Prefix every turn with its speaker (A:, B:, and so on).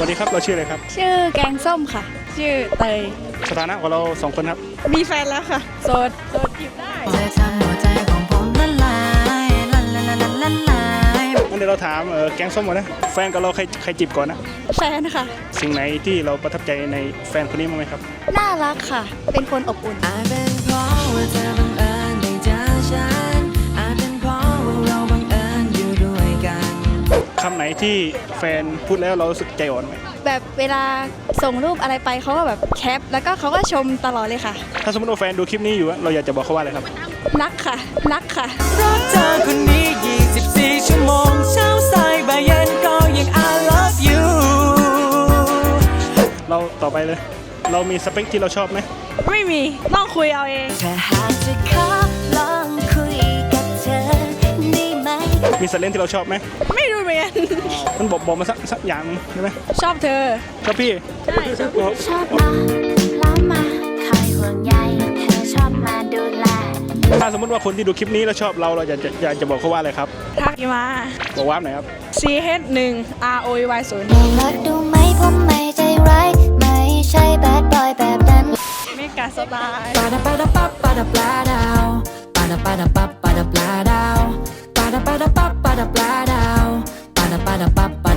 A: สวัสดีครับเราชื่ออะไรครับ
B: ชื่อแกงส้มค่ะ ชื่อเตย
A: สถานะของเราสองคนครับ
B: มีแฟนแล้วค่ะ โสด โสดจีบได้
C: เธอทำหัวใจของผมละลายละลายละลายละลาย
A: งั้นเดี๋ยวเราถามเออแก๊งส้มก่อนนะ แฟนกับเราใครใครจีบก่อนนะ
B: แฟนค่ะ
A: สิ่งไหนที่เราประทับใจในแฟนคนนี้บ้างไหมครับ
B: น่ารักค่ะ เป็นคนอบอุ่น
C: อาจเป็นเพราะว่าเธอบังเอิญ
A: ที่แฟนพูดแล้วเรารู้สึกใจอ่อนไหม
B: แบบเวลาส่งรูปอะไรไปเขาก็แบบแคป แล้วก็เขาก็ชมตลอดเลยค่ะ
A: ถ้าสมมติว่าแฟนดูคลิปนี้อยู่อะเราอยากจะบอกเขาว่าอะไรครับ
B: นักค่ะนักค่ะ
C: รักเธอคนนี้ 24 ชั่วโมง เช้าสายบ่ายเย็นก็ยัง I love you
A: เราต่อไปเลย เรามีสเปคที่เราชอบไหม
B: ไม่มี ต้องคุยเอาเอง
C: ถ้าหากจะขอ ม
A: มีสัตว์เลี้ยงที่เราชอบไหม
B: ไม่รู้เหมือนกัน
A: มันบอกบอกมาสักสักอย่างใช่ไหม
B: ชอบเธอ
A: ชอบพี่
B: ใช่ชอบ
A: บอก
D: ชอบมาล้อมมาคอยห่วงใยเธอชอบมาดูแล
A: ถ้าสมมติว่าคนที่ดูคลิปนี้แล้วชอบเราเราอยากจะอยากจะบอกเขาว่าอะไรครับ
B: ทักมา
A: บอกว่าหน่อยครับ
B: C H 1 R O Y 0
D: ลองรักดูไหมผมไม่ใจร้ายไม่ใช่แบดบอยแบบนั้น
B: เมกาสไตล์
C: Ba-da-ba-da-ba-ba-da-ba-da. Ba-da-ba-da-ba-ba. nagpapalit